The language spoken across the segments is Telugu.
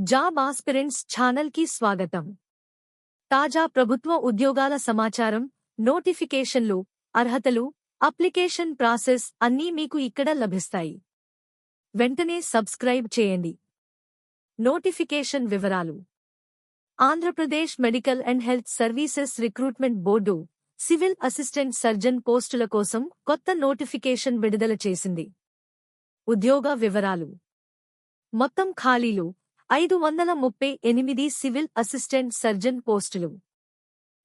జాబ్ ఆస్పిరెంట్స్ ఛానల్కి స్వాగతం. తాజా ప్రభుత్వ ఉద్యోగాల సమాచారం నోటిఫికేషన్లు అర్హతలు అప్లికేషన్ ప్రాసెస్ అన్నీ మీకు ఇక్కడ లభిస్తాయి. వెంటనే సబ్స్క్రైబ్ చేయండి. నోటిఫికేషన్ వివరాలు. Andhra Pradesh medical and health services recruitment board civil assistant surgeon పోస్టుల కోసం కొత్త నోటిఫికేషన్ విడుదల చేసింది. ఉద్యోగ వివరాలు. మొత్తం ఖాళీలు ఐదు వందల ముప్పై ఎనిమిది సివిల్ అసిస్టెంట్ సర్జన్ పోస్టులు.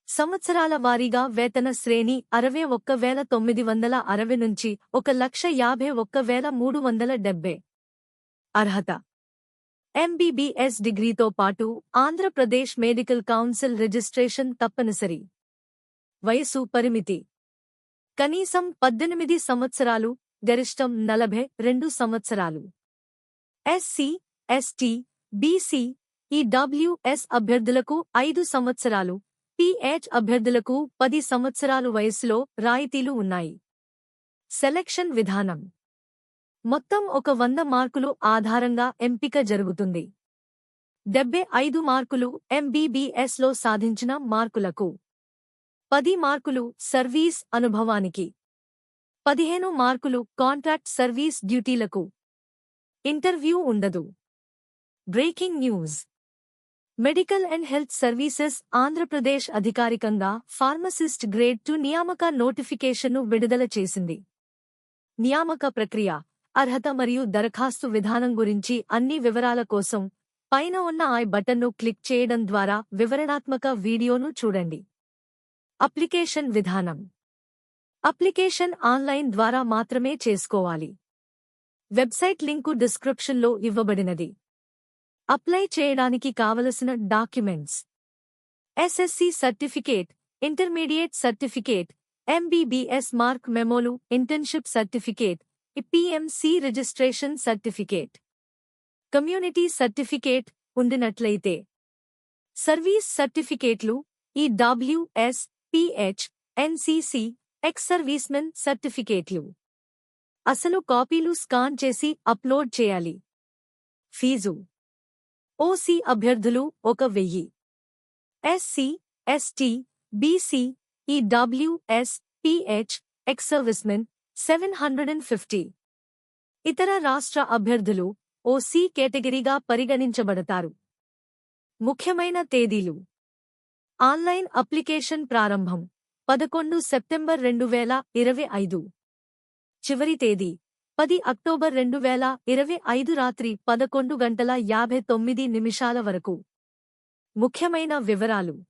సంవత్సరాల వారీగా వేతన శ్రేణి అరవై ఒక్క వేల తొమ్మిది వందల అరవై నుంచి ఒక లక్ష యాభై ఒక్క వేల మూడు వందల డెబ్బై. అర్హత. ఎంబీబీఎస్ డిగ్రీతో పాటు ఆంధ్రప్రదేశ్ మెడికల్ కౌన్సిల్ రిజిస్ట్రేషన్ తప్పనిసరి. వయసు పరిమితి. కనీసం పద్దెనిమిది సంవత్సరాలు గరిష్టం నలభై రెండు సంవత్సరాలు. ఎస్సీ ఎస్టీ బీసీ ఈడబ్ల్యూఎస్ అభ్యర్థులకు ఐదు సంవత్సరాలు పిహెచ్ అభ్యర్థులకు పది సంవత్సరాలు వయస్సులో రాయితీలు ఉన్నాయి. సెలక్షన్ విధానం. మొత్తం ఒక వంద మార్కులు ఆధారంగా ఎంపిక జరుగుతుంది. డెబ్బై ఐదు మార్కులు ఎంబీబీఎస్లో సాధించిన మార్కులకు. పది మార్కులు సర్వీస్ అనుభవానికి. పదిహేను మార్కులు కాంట్రాక్ట్ సర్వీస్ డ్యూటీలకు. ఇంటర్వ్యూ ఉండదు. Breaking news. Medical and health services Andhra Pradesh అధికారికంగా ఫార్మసిస్ట్ గ్రేడ్ టు నియామక నోటిఫికేషన్ను విడుదల చేసింది. నియామక ప్రక్రియ అర్హత మరియు దరఖాస్తు విధానం గురించి అన్ని వివరాల కోసం పైన ఉన్న ఐ బటన్ను క్లిక్ చేయడం ద్వారా వివరణాత్మక వీడియోను చూడండి. అప్లికేషన్ విధానం. అప్లికేషన్ ఆన్లైన్ ద్వారా మాత్రమే చేసుకోవాలి. వెబ్సైట్ లింకు డిస్క్రిప్షన్లో ఇవ్వబడినది. అప్లై చేయడానికి కావలసిన documents. SSC certificate intermediate certificate MBBS mark మెమోలు internship certificate PMC registration certificate. Community certificate ఉండినట్లయితే. Service సర్టిఫికేట్లు EWS PH NCC ex servicemen సర్టిఫికేట్లు. అసలు కాపీలు స్కాన్ చేసి అప్లోడ్ చేయాలి. ఫీజు. ఓసీ అభ్యర్థులు ఒక వెయ్యి. SC ST BC EWS PH ex servicemen seven hundred and fifty ఇతర రాష్ట్ర అభ్యర్థులు ఓసీ కేటగిరీగా పరిగణించబడతారు. ముఖ్యమైన తేదీలు. ఆన్లైన్ అప్లికేషన్ ప్రారంభం పదకొండు సెప్టెంబర్ రెండు వేల ఇరవై ఐదు. చివరి తేదీ. పది అక్టోబర్ రెండు వేల ఇరవై ఐదు రాత్రి పదకొండు గంటల యాభై తొమ్మిది నిమిషాల వరకు. ముఖ్యమైన వివరాలు.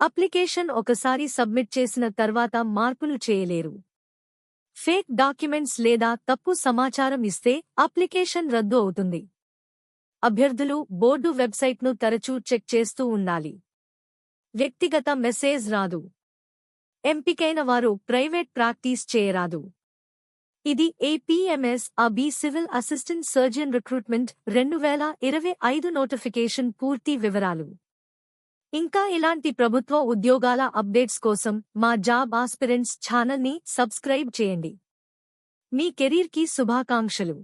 అప్లికేషన్ ఒకసారి సబ్మిట్ చేసిన తర్వాత మార్పులు చేయలేరు. ఫేక్ డాక్యుమెంట్స్ లేదా తప్పు సమాచారం ఇస్తే అప్లికేషన్ రద్దు అవుతుంది. అభ్యర్థులు బోర్డు వెబ్సైట్ను తరచూ చెక్ చేస్తూ ఉండాలి. వ్యక్తిగత మెసేజ్ రాదు. ఎంపికైన వారు ప్రైవేట్ ప్రాక్టీస్ చేయరాదు. ఇది ఏపీఎంఎస్ అబి సివిల్ అసిస్టెంట్ సర్జన్ రిక్రూట్మెంట్ రెండు వేల ఇరవై ఐదు నోటిఫికేషన్ పూర్తి వివరాలు. ఇంకా ఇలాంటి ప్రభుత్వ ఉద్యోగాల అప్డేట్స్ కోసం మా జాబ్ ఆస్పిరెంట్స్ ఛానల్ని సబ్స్క్రైబ్ చేయండి. మీ కెరీర్కి శుభాకాంక్షలు.